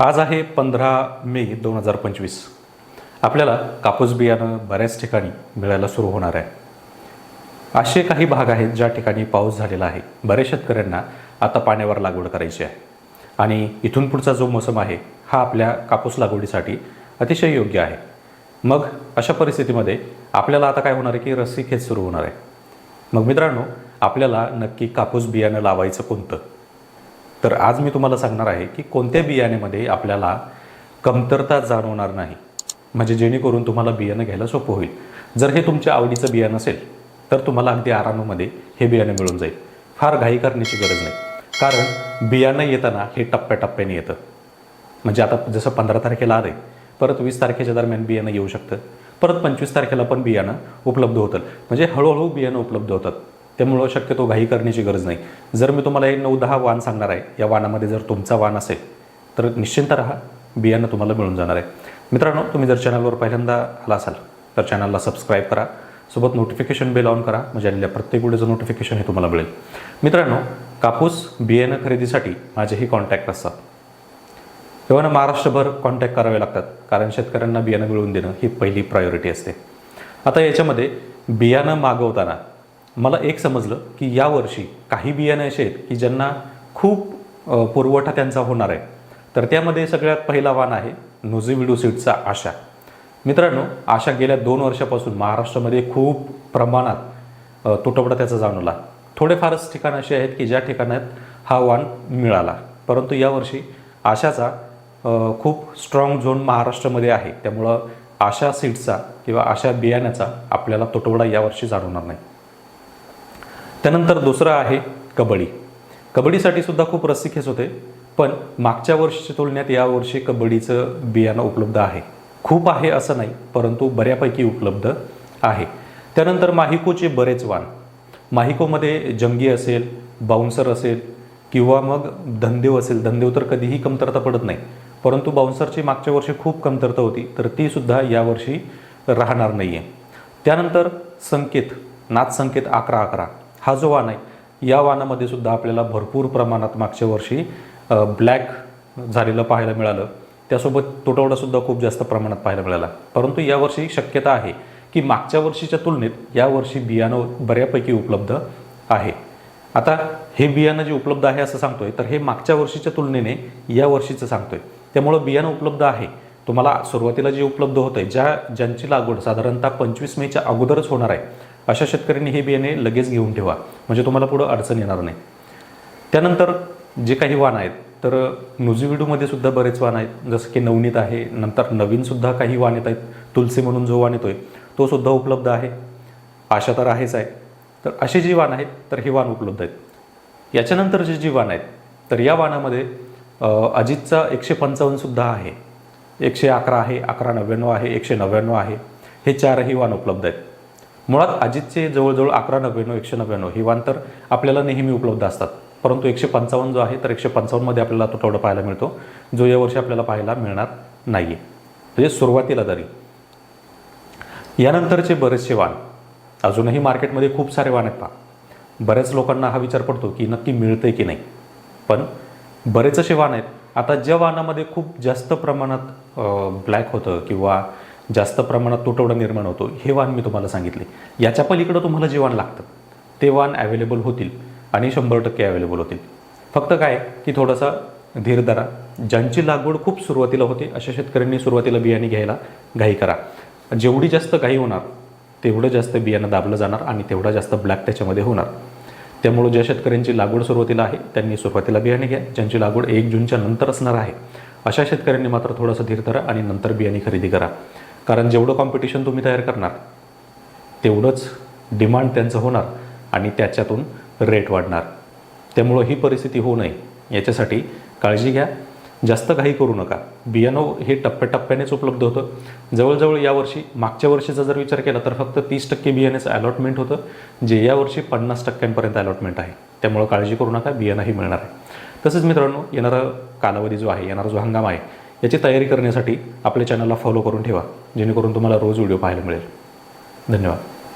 आज आहे पंधरा मे दोन हजार पंचवीस. आपल्याला कापूस बियाणं बऱ्याच ठिकाणी मिळायला सुरू होणार आहे. असे काही भाग आहेत ज्या ठिकाणी पाऊस झालेला आहे. बऱ्याच शेतकऱ्यांना आता पाण्यावर लागवड करायची आहे. आणि इथून पुढचा जो मोसम आहे हा आपल्या कापूस लागवडीसाठी अतिशय योग्य आहे. मग अशा परिस्थितीमध्ये आपल्याला आता काय होणार आहे की रस्सी खेच सुरू होणार आहे. मग मित्रांनो आपल्याला नक्की कापूस बियाणं लावायचं कोणतं? तर आज मी तुम्हाला सांगणार आहे की कोणत्या बियाण्यामध्ये आपल्याला कमतरता जाणवणार नाही? म्हणजे जेणेकरून तुम्हाला बियाणं घ्यायला सोपं होईल. जर हे तुमच्या आवडीचं बियाणं असेल तर तुम्हाला अगदी आरामामध्ये हे बियाणं मिळून जाईल. फार घाई करण्याची गरज नाही. कारण बियाणं येताना हे टप्प्याटप्प्याने येतं. म्हणजे आता जसं पंधरा तारखेला आलं परत वीस तारखेच्या दरम्यान बियाणं येऊ शकतं. परत पंचवीस तारखेला पण बियाणं उपलब्ध होतं. म्हणजे हळूहळू बियाणं उपलब्ध होतात. त्यामुळं शक्यतो घाई करण्याची गरज नाही. जर मी तुम्हाला एक नऊ दहा वाण सांगणार आहे या वाणामध्ये जर तुमचा वाण असेल तर निश्चिंत राहा बियाणं तुम्हाला मिळून जाणार आहे. मित्रांनो तुम्ही जर चॅनलवर पहिल्यांदा आला असाल तर चॅनलला सबस्क्राईब करा सोबत नोटिफिकेशन बेल ऑन करा म्हणजे आलेल्या प्रत्येक वेळेचं नोटिफिकेशन हे तुम्हाला मिळेल. मित्रांनो कापूस बियाणं खरेदीसाठी माझेही कॉन्टॅक्ट असतात. तेव्हा ना महाराष्ट्रभर कॉन्टॅक्ट करावे लागतात कारण शेतकऱ्यांना बियाणं मिळवून देणं ही पहिली प्रायोरिटी असते. आता याच्यामध्ये बियाणं मागवताना मला एक समजलं की यावर्षी काही बियाणे असे आहेत की ज्यांना खूप पुरवठा त्यांचा होणार आहे. तर त्यामध्ये सगळ्यात पहिला वाण आहे नुझिविडू सीडचा आशा. मित्रांनो आशा गेल्या दोन वर्षापासून महाराष्ट्रामध्ये खूप प्रमाणात तुटवडा त्याचा जाणवला. थोडेफारच ठिकाणं अशी आहेत की ज्या ठिकाणात हा वाण मिळाला. परंतु यावर्षी आशाचा खूप स्ट्रॉंग झोन महाराष्ट्रामध्ये आहे. त्यामुळं आशा सीडचा किंवा आशा बियाण्याचा आपल्याला तुटवडा यावर्षी जाणवणार नाही. त्यानंतर दुसरं आहे कबड्डी. कबड्डीसाठी सुद्धा खूप रस्सीखेच होते पण मागच्या वर्षीच्या तुलनेत यावर्षी कबड्डीचं बियाणं उपलब्ध आहे. खूप आहे असं नाही परंतु बऱ्यापैकी उपलब्ध आहे. त्यानंतर माहिकोचे बरेच वाण. माहिकोमध्ये जंगी असेल बाउन्सर असेल किंवा मग धनदेव असेल. धनदेव तर कधीही कमतरता पडत नाही परंतु बाउन्सरची मागच्या वर्षी खूप कमतरता होती तर तीसुद्धा यावर्षी राहणार नाही आहे त्यानंतर संकेत नाच संकेत अकरा अकरा. हा जो वाण आहे या वाणामध्ये सुद्धा आपल्याला भरपूर प्रमाणात मागच्या वर्षी ब्लॅक झालेलं पाहायला मिळालं. त्यासोबत तुटवडासुद्धा खूप जास्त प्रमाणात पाहायला मिळाला. परंतु यावर्षी शक्यता आहे की मागच्या वर्षीच्या तुलनेत यावर्षी बियाणं बऱ्यापैकी उपलब्ध आहे. आता हे बियाणं जे उपलब्ध आहे असं सांगतोय तर हे मागच्या वर्षीच्या तुलनेने या वर्षीचं सांगतोय. त्यामुळं बियाणं उपलब्ध आहे. तुम्हाला सुरुवातीला जे उपलब्ध होतं ज्या ज्यांची लागवड साधारणतः पंचवीस मेच्या अगोदरच होणार आहे अशा शेतकऱ्यांनी हे बियाणे लगेच घेऊन ठेवा. म्हणजे तुम्हाला पुढं अडचण येणार नाही. त्यानंतर जे काही वाण आहेत तर नुझिविडूमध्ये सुद्धा बरेच वाण आहेत. जसं की नवनीत आहे नंतर नवीनसुद्धा काही वाण येत आहेत. तुलसी म्हणून जो वाण येतो तो सुद्धा उपलब्ध आहे. आशा तर आहेच आहे. तर असे जी वाण आहेत तर हे वाण उपलब्ध आहेत. याच्यानंतर जे जी वाण आहेत तर या वाणामध्ये अजितचा एकशे पंचावन्नसुद्धा आहे. एकशे अकरा आहे अकरा नव्याण्णव आहे एकशे नव्याण्णव आहे. हे चारही वाण उपलब्ध आहेत. मुळात अजितचे जवळजवळ अकरा नव्याण्णव एकशे नव्याण्णव ही वाण तर आपल्याला नेहमी उपलब्ध असतात. परंतु एकशे पंचावन्न जो आहे तर एकशे पंचावन्नमध्ये आपल्याला तो तुटवडा पाहायला मिळतो जो यावर्षी आपल्याला पाहायला मिळणार नाही आहे म्हणजे सुरुवातीला तरी. यानंतरचे बरेचसे वाण अजूनही मार्केटमध्ये खूप सारे वाण आहेत पहा. बऱ्याच लोकांना हा विचार पडतो की नक्की मिळतंय की नाही. पण बरेच असे वाण आहेत. आता ज्या वाणामध्ये खूप जास्त प्रमाणात ब्लॅक होतं किंवा जास्त प्रमाणात तुटवडा निर्माण होतो. हे वाण मी तुम्हाला सांगितले. याच्या पलीकडं तुम्हाला जे वाण लागतं ते वाण अवेलेबल होतील आणि शंभर टक्के अवेलेबल होतील. फक्त काय की थोडासा धीर धरा. ज्यांची लागवड खूप सुरुवातीला होते अशा शेतकऱ्यांनी सुरुवातीला बियाणे घ्यायला घाई करा. जेवढी जास्त घाई होणार तेवढं जास्त बियाणं दाबलं जाणार आणि तेवढा जास्त ब्लॅक त्याच्यामध्ये होणार. त्यामुळे ज्या शेतकऱ्यांची लागवड सुरुवातीला आहे त्यांनी सुरुवातीला बियाणे घ्या. ज्यांची लागवड एक जूनच्या नंतर असणार आहे अशा शेतकऱ्यांनी मात्र थोडंसं धीर धरा आणि नंतर बियाणे खरेदी करा. कारण जेवढं कॉम्पिटिशन तुम्ही तयार करणार तेवढंच डिमांड त्यांचं होणार आणि त्याच्यातून रेट वाढणार. त्यामुळं ही परिस्थिती होऊ नये. याच्यासाठी काळजी घ्या. जास्त काही करू नका. बियाणं हे टप्प्याटप्प्यानेच उपलब्ध होतं. जवळजवळ यावर्षी मागच्या वर्षीचा जर विचार केला तर फक्त तीस टक्के बियाण्याचं अलॉटमेंट होतं जे यावर्षी पन्नास टक्क्यांपर्यंत अलॉटमेंट आहे. त्यामुळं काळजी करू नका. बियाणंही मिळणार आहे. तसंच मित्रांनो येणारा कालावधी जो आहे येणारा जो हंगाम आहे याची तयारी करण्यासाठी आपल्या चॅनलला फॉलो करून ठेवा. जेणेकरून तुम्हाला रोज व्हिडिओ पाहायला मिळेल. धन्यवाद.